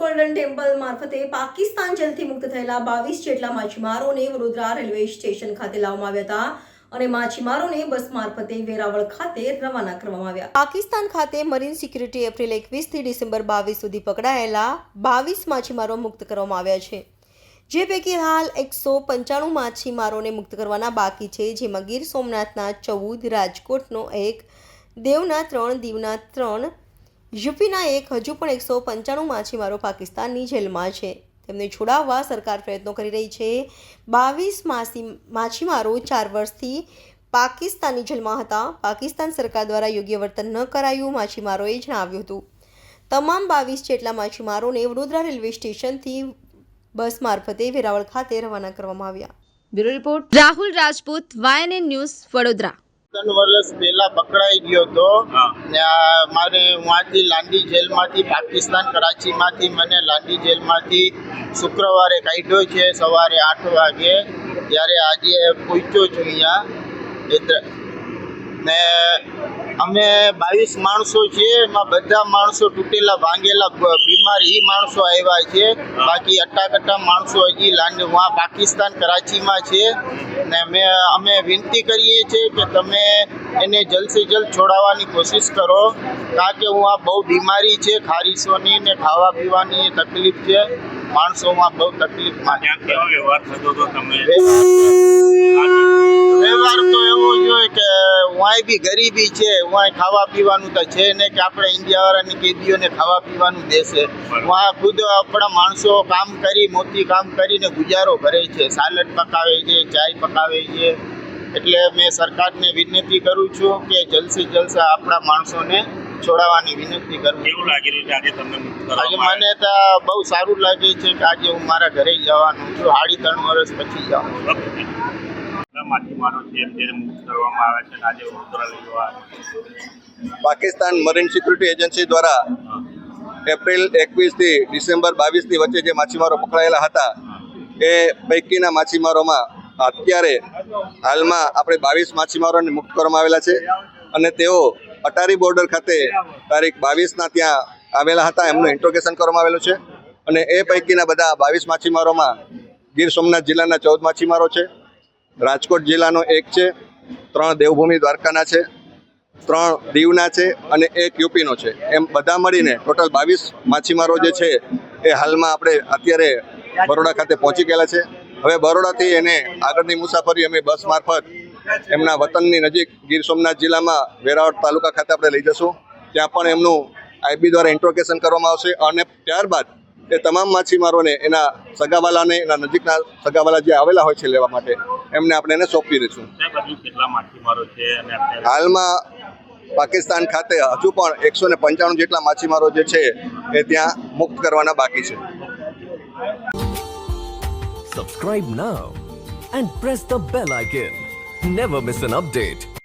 Golden temple મારફતે પાકિસ્તાન જેલથી મુક્ત થયેલા બાવીસ જેટલા માછીમારોને વડોદરા રેલવે સ્ટેશન ખાતે લાવવામાં આવ્યા હતા અને માછીમારોને બસ મારફતે વેરાવળ ખાતે રવાના કરવામાં આવ્યા. પાકિસ્તાન ખાતે મરીન સિક્યુરિટી એપ્રિલ એકવીસથી ડિસેમ્બર બાવીસ સુધી પકડાયેલા બાવીસ માછીમારો મુક્ત કરવામાં આવ્યા છે. જે પૈકી હાલ એકસો પંચાણું માછીમારોને મુક્ત કરવાના બાકી છે, જેમાં ગીર સોમનાથના ચૌદ, રાજકોટનો એક, દેવના ત્રણ, દીવના ત્રણ યુપીના એક હજુ પણ એકસો પંચાણું માછીમારો પાકિસ્તાનની જેલમાં છે. તેમને છોડાવવા સરકાર પ્રયત્નો કરી રહી છે. બાવીસ માસી, માછીમારો ચાર વર્ષથી પાકિસ્તાની જેલમાં હતા. પાકિસ્તાન સરકાર દ્વારા યોગ્ય વર્તન ન કરાયું, માછીમારોએ જણાવ્યું હતું. તમામ બાવીસ જેટલા માછીમારોને વડોદરા રેલવે સ્ટેશનથી બસ મારફતે વેરાવળ ખાતે રવાના કરવામાં આવ્યા. Bureau report, Rahul Rajput, YNN news, Vadodara. ત્રણ વર્ષ પહેલા પકડાઈ ગયો હતો. ને આ મારે વાંચી લાંડી જેલમાંથી પાકિસ્તાન કરાચીમાંથી મને લાંડી જેલમાંથી શુક્રવારે કાઢ્યો છે સવારે આઠ વાગે. ત્યારે આજે પહોંચ્યો છું અહીંયા. ને અમે બાવીસ માણસો છીએ એમાં બધા માણસો તૂટેલા ભાંગેલા બીમાર એ માણસો આવ્યા છે. બાકી અટ્ટાકટ્ટા માણસો હજી લાંડ વहाँ પાકિસ્તાન કરાચીમાં છે. ને મેં અમે વિનંતી કરીએ છીએ કે તમે એને જલ્દ સે જલ્દ છોડાવવાની કોશિશ કરો કારણ કે વहाँ બહુ બીમારી છે ખારીશોની ને ખાવા પીવાની તકલીફ છે માણસોમાં બહુ તકલીફમાં કેવો વ્યવહાર થતો હતો તમે વ્યવહાર તો એવો જોઈએ કે વાંય બી ગરીબી છે વાંય ખાવા પીવાનું તો છે ને કે આપણે ઇન્ડિયાવાળાની કેદીઓને ખાવા પીવાનું દેશે. વાં ખુદ આપણા માણસો કામ કરી મોતી કામ કરીને ગુજારો કરે છે. સાલડ પકાવે છે ચાય પકાવે છે. એટલે મેં સરકારને વિનંતી કરું છું કે જલસે સે આપણા માણસોને છોડાવવાની વિનંતી કરું એવું કેવું લાગી રહ્યું છે આજે તમને આજે મને તો બહુ સારું લાગે છે કે આજે હું મારા ઘરે જવાનું છું. સાડી ત્રણ વર્ષ પછી? કેટલા માછીમારો છે તેને મુક્ત કરવામાં આવે છે આજે વડોદરા લઈ જવા પાકિસ્તાન મરીન સિક્યુરિટી એજન્સી દ્વારા એપ્રિલ એકવીસથી ડિસેમ્બર બાવીસની વચ્ચે જે માછીમારો પકડાયેલા હતા, એ પૈકીના માછીમારોમાં અત્યારે હાલમાં આપણે બાવીસ માછીમારોને મુક્ત કરવામાં આવેલા છે અને તેઓ અટારી બોર્ડર ખાતે તારીખ બાવીસના ત્યાં આવેલા હતા, એમનું ઇન્ટ્રોગેશન કરવામાં આવેલું છે. અને એ પૈકીના બધા બાવીસ માછીમારોમાં ગીર સોમનાથ જિલ્લાના ચૌદ માછીમારો છે. રાજકોટ જિલ્લાનો એક છે, ત્રણ દેવભૂમિ દ્વારકાના છે, ત્રણ દીવના છે અને એક યુપીનો છે. એમ બધા મળીને ટોટલ બાવીસ માછીમારો જે છે, એ હાલમાં આપણે અત્યારે બરોડા ખાતે પહોંચી ગયેલા છે. હવે બરોડાથી એને આગળની મુસાફરી અમે બસ મારફત એમના વતનની નજીક ગીર સોમનાથ જિલ્લામાં વેરાવળ તાલુકા ખાતે આપણે લઈ જશું. ત્યાં પણ એમનું આઈબી દ્વારા ઇન્ટ્રોગેશન કરવામાં આવશે અને ત્યારબાદ એ તમામ માછીમારોને એના સગાવાલાને એના નજીકના સગાવાલા જે આવેલા હોય છે લેવા માટે એમને આપણે એને સોંપી દઈશું ત્યાં હજુ કેટલા માછીમારો છે અને અત્યારે? હાલમાં પાકિસ્તાન ખાતે હજુ પણ એકસો ને પંચાણું જેટલા માછીમારો જે છે એ ત્યાં મુક્ત કરવાના બાકી છે. Subscribe now and press the bell icon never miss an update.